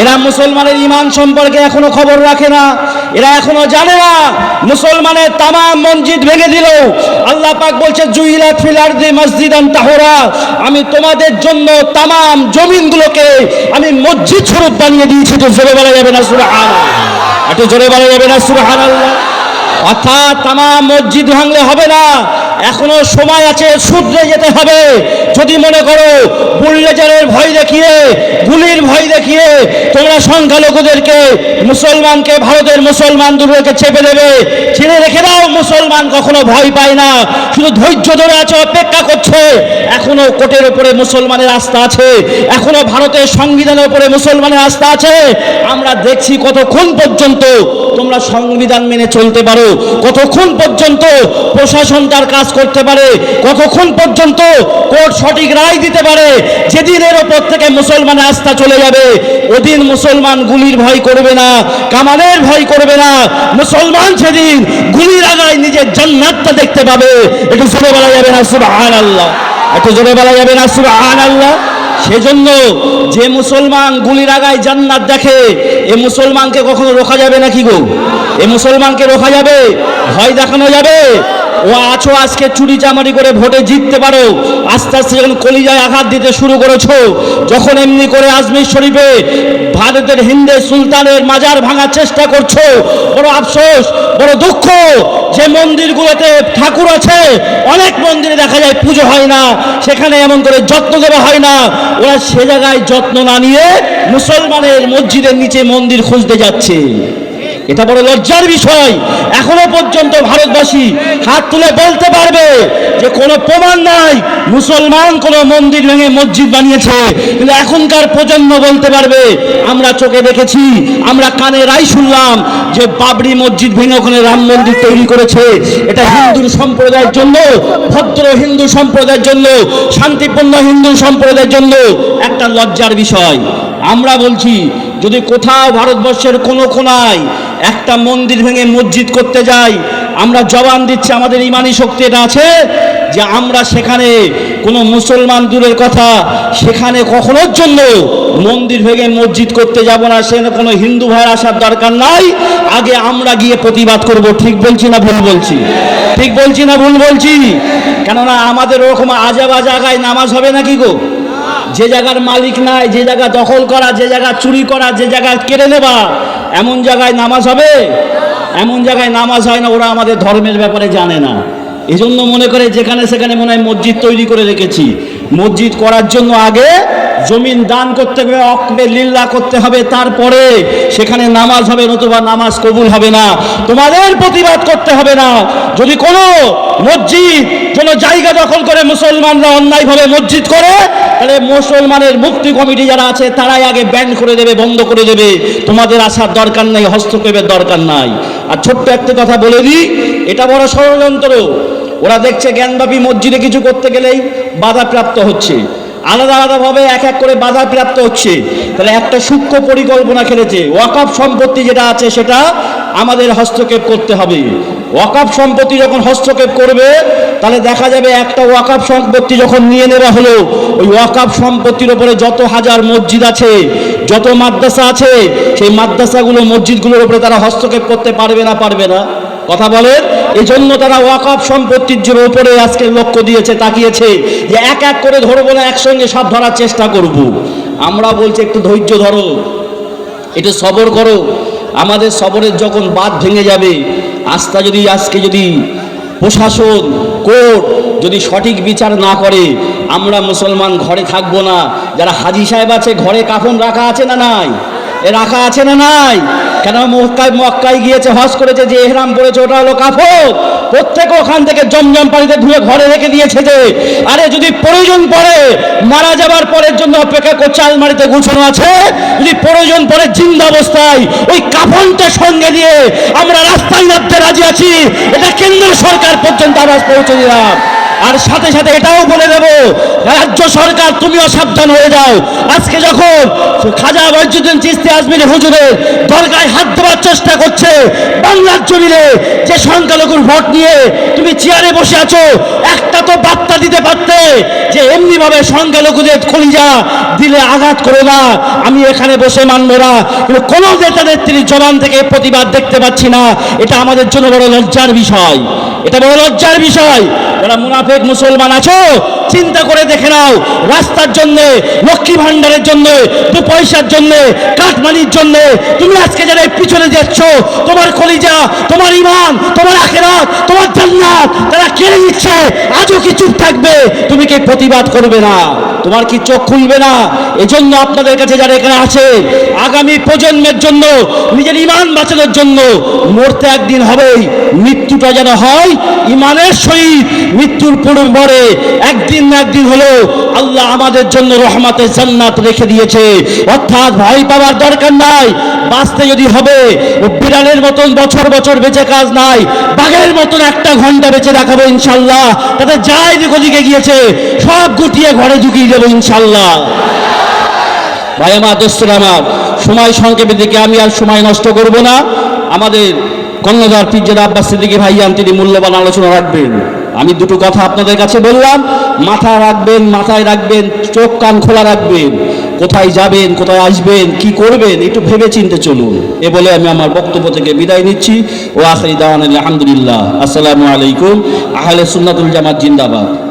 এরা মুসলমানের ইমান সম্পর্কে এখনও খবর রাখে না। এরা এখনও জানে না। মুসলমানের তামাম মসজিদ ভেঙে দিল। আল্লাহ পাক বলছে জুইলা ফিলার দি মসজিদান তাহরা। আমি তোমাদের জন্য তামাম জমিনগুলোকে আমি মসজিদ স্বরূপ বানিয়ে দিয়েছি। তো জোরে বলা যাবে না সুবহান একটু জোরে বলা যাবে না সুবহান আল্লাহ অর্থাৎ তামাম মসজিদ ভাঙলে হবে না। এখনও সময় আছে, শুধরে যেতে হবে। যদি মনে করো বুল্লেজারের ভয় দেখিয়ে, গুলির ভয় দেখিয়ে তোমরা সংখ্যালঘুদেরকে, মুসলমানকে, ভারতের মুসলমান দুর্গকে চেপে দেবে, ছেড়ে রেখে দাও, মুসলমান কখনো ভয় পায় না। শুধু ধৈর্য ধরে আছে, অপেক্ষা করছে। এখনও কোটের উপরে মুসলমানের আস্থা আছে। এখনও ভারতের সংবিধানের উপরে মুসলমানের আস্থা আছে। আমরা দেখছি কতক্ষণ পর্যন্ত তোমরা সংবিধান মেনে চলতে পারো। কতক্ষণ পর্যন্ত প্রশাসন তার কাজ করতে পারে, কতক্ষণ পর্যন্ত কোর্ট সঠিক রায় দিতে পারে যেদিন এর ওপর থেকে মুসলমানের আস্থা চলে যাবে, ওদিন মুসলমান গুলির ভয় করবে না কামানের ভয় করবে না। মুসলমান সেদিন গুলির আগায় নিজের জান্নাতটা দেখতে পাবে। একটু জোরে বলা যাবে না সুবহান আল্লাহ একটু জোরে বলা যাবে না সুবহান আল্লাহ সেজন্য যে মুসলমান গুলির আগায় জান্নাত দেখে, এ মুসলমানকে কখনো রোখা যাবে নাকি গো? এ মুসলমানকে রোখা যাবে? ভয় দেখানো যাবে? ও আছো আজকে চুরি চামারি করে ভোটে জিততে পারো। আস্তে আস্তে যখন কলিজায় আঘাত দিতে শুরু করেছ, যখন এমনি করে আজমির শরীফে ভারতের হিন্দে সুলতানের মাজার ভাঙার চেষ্টা করছ, বড় আফসোস, বড় দুঃখ যে মন্দিরগুলোতে ঠাকুর আছে, অনেক মন্দিরে দেখা যায় পুজো হয় না, সেখানে এমন করে যত্ন দেওয়া হয় না। ওরা সে জায়গায় যত্ন না নিয়ে মুসলমানের মসজিদের নিচে মন্দির খুঁজতে যাচ্ছে। এটা বড় লজ্জার বিষয়। এখনও পর্যন্ত ভারতবাসী হাত তুলে বলতে পারবে যে কোনো প্রমাণ নাই, মুসলমান কোনো মন্দির ভেঙে মসজিদ বানিয়েছে। কিন্তু এখনকার প্রজন্ম বলতে পারবে, আমরা চোখে দেখেছি, আমরা কানে রাই শুনলাম যে বাবরি মসজিদ ভেঙে ওখানে রাম মন্দির তৈরি করেছে। এটা হিন্দু সম্প্রদায়ের জন্য, ভদ্র হিন্দু সম্প্রদায়ের জন্য, শান্তিপূর্ণ হিন্দু সম্প্রদায়ের জন্য একটা লজ্জার বিষয়। আমরা বলছি, যদি কোথাও ভারতবর্ষের কোনো কোনায় একটা মন্দির ভেঙে মসজিদ করতে যাই, আমরা জবান দিচ্ছি, আমাদের ইমানি শক্তি এটা আছে যে আমরা সেখানে কোনো মুসলমান দূরের কথা সেখানে কখনোর জন্য মন্দির ভেঙে মসজিদ করতে যাব না, সেখানে কোনো হিন্দু ভাইয়ের আসার দরকার নাই। আগে আমরা গিয়ে প্রতিবাদ করব, ঠিক বলছি না ভুল বলছি? ঠিক বলছি না ভুল বলছি? কেননা আমাদের ওরকম আজাবা জায়গায় নামাজ হবে নাকি গো? যে জায়গার মালিক নাই, যে জায়গা দখল করা, যে জায়গা চুরি করা, যে জায়গা কেড়ে নেবা এমন জায়গায় নামাজ হবে? এমন জায়গায় নামাজ হয় না, ওরা আমাদের ধর্মের ব্যাপারে জানে না। এজন্য মনে করে যেখানে সেখানে মনে হয় মসজিদ তৈরি করে রেখেছি। মসজিদ করার জন্য আগে জমিন দান করতে হবে অকবে লিল্লা করতে হবে, তারপরে সেখানে নামাজ হবে, নতুবা নামাজ কবুল হবে না। তোমাদের প্রতিবাদ করতে হবে না। যদি কোনো মসজিদ, কোনো জায়গা দখল করে মুসলমানরা অন্যায়ভাবে মসজিদ করে, তাহলে মুসলমানের মুক্তি কমিটি যারা আছে, তারাই আগে ব্যান করে দেবে, বন্ধ করে দেবে। তোমাদের আসার দরকার নাই, হস্তক্ষেপের দরকার নাই। আর ছোট্ট একটা কথা বলে দিই, এটা বড় ষড়যন্ত্র। ওরা দেখছে জ্ঞানব্যাপী মসজিদে কিছু করতে গেলেই বাধাপ্রাপ্ত হচ্ছে। আলাদা আলাদাভাবে এক এক করে বাধাপ্রাপ্ত হচ্ছে। তাহলে একটা সূক্ষ্ম পরিকল্পনা খেলেছে। ওয়াকফ সম্পত্তি যেটা আছে সেটা আমাদের হস্তক্ষেপ করতে হবে। ওয়াকফ সম্পত্তি যখন হস্তক্ষেপ করবে, তাহলে দেখা যাবে একটা ওয়াকফ সম্পত্তি যখন নিয়ে নেওয়া হলো, ওই ওয়াকফ সম্পত্তির উপরে যত হাজার মসজিদ আছে, যত মাদ্রাসা আছে, সেই মাদ্রাসাগুলো মসজিদগুলোর উপরে তারা হস্তক্ষেপ করতে পারবে না পারবে না। কথা বলেন? এই জন্য তারা ওয়াকফ সম্পত্তির জন্য উপরে আজকে লক্ষ্য দিয়েছে, তাকিয়েছে যে এক এক করে ধরবো না, একসঙ্গে সব ধরার চেষ্টা করব। আমরা বলছি, একটু ধৈর্য ধরো, একটু সবর করো। আমাদের সবরের যখন বাদ ভেঙে যাবে, আস্থা যদি আজকে যদি প্রশাসন, কোর্ট যদি সঠিক বিচার না করে, আমরা মুসলমান ঘরে থাকব না। যারা হাজি সাহেব আছে, ঘরে কাফন রাখা আছে না নাই? এ রাখা আছে না নাই? কেন মক্কায় মক্কায় গিয়েছে, হজ করেছে, যে এহরাম পড়েছে ওটা হলো কাফন প্রত্যেকে ওখান থেকে জমজম পানিতে ধুয়ে ঘরে রেখে দিয়েছে যে, আরে যদি প্রয়োজন পড়ে, মারা যাবার পরের জন্য অপেক্ষা করছে, আলমারিতে গুছানো আছে। যদি প্রয়োজন পড়ে, জিন্দা অবস্থায় ওই কাফনটা সঙ্গে দিয়ে আমরা রাস্তায় নামতে রাজি আছি। এটা কেন্দ্র সরকার পর্যন্ত আওয়াজ পৌঁছে দিলাম। আর সাথে সাথে এটাও বলে দেব, রাজ্য সরকার তুমিও সাবধান হয়ে যাও। আজকে যখন খাজা মসজিদুদ্দিন চিস্তি আজমির হুজুরের দরগায় হাত দেওয়ার চেষ্টা করছে, বাংলার জমিনে যে সংখ্যালঘুর ভোট নিয়ে তুমি চেয়ারে বসে আছো, একটা তো বার্তা দিতে পারতে যে এমনি ভাবে সংখ্যালঘুদের খলিজা দিলে আঘাত করো না, আমি এখানে বসে মানবো না। কিন্তু কোনো নেতা নেত্রীর জবান থেকে প্রতিবাদ দেখতে পাচ্ছি না, এটা আমাদের জন্য বড় লজ্জার বিষয়। এটা বড় লজ্জার বিষয়। যারা মুনাফেক মুসলমান আছো, চিন্তা করে দেখে নাও, রাস্তার জন্য, লক্ষ্মী ভান্ডারের জন্য, দু পয়সার জন্য, কাঠমানির জন্য, তুমি আজকে যারা পিছনে যাচ্ছ, তোমার কলিজা, তোমার ইমান তোমার আখেরাত, তোমার জান্নাত, তারা কেড়ে নিচ্ছে, আজও কি চুপ থাকবে, তুমি কি প্রতিবাদ করবে না? তোমার কি চোখ খুলবে না? এজন্য আপনাদের কাছে যারা এখানে আছে, আগামী প্রজন্মের জন্য, নিজের ইমান বাঁচানোর জন্য মরতে একদিন হবেই। মৃত্যুটা যেন হয় ইমানের সহিত, মৃত্যুর পরে একদিন না একদিন হলো আল্লাহ আমাদের জন্য রহমাতের জান্নাত রেখে দিয়েছে। অর্থাৎ ভাই পাওয়ার দরকার নাই, বাঁচতে যদি হবে বিড়ালের মতন বছর বছর বেঁচে কাজ নাই, বাঘের মতন একটা ঘণ্টা বেঁচে রাখাবো ইনশাল্লাহ তাতে যাই দিক গিয়েছে, সব গুটিয়ে ঘরে ঢুকিয়ে দেবো ইনশাল্লাহ। ভাই আমার দোস্তরা আমার, সময় সংক্ষেপের দিকে আমি আর সময় নষ্ট করব না। আমাদের কর্ণধার পিজ্জাদ আব্বাস সিদ্দিকি ভাইয়ান, তিনি মূল্যবান আলোচনা রাখবেন। আমি দুটো কথা আপনাদের কাছে বললাম মাথা রাখবেন, মাথায় রাখবেন, চোখ কান খোলা রাখবেন। কোথায় যাবেন, কোথায় আসবেন, কি করবেন, একটু ভেবে চিনতে চলুন। এ বলে আমি আমার বক্তব্য থেকে বিদায় নিচ্ছি। ও আখরি দাওয়ান আলহামদুলিল্লাহ। আসসালামু আলাইকুম। আহলে সুন্নাতুল জামাত জিন্দাবাদ।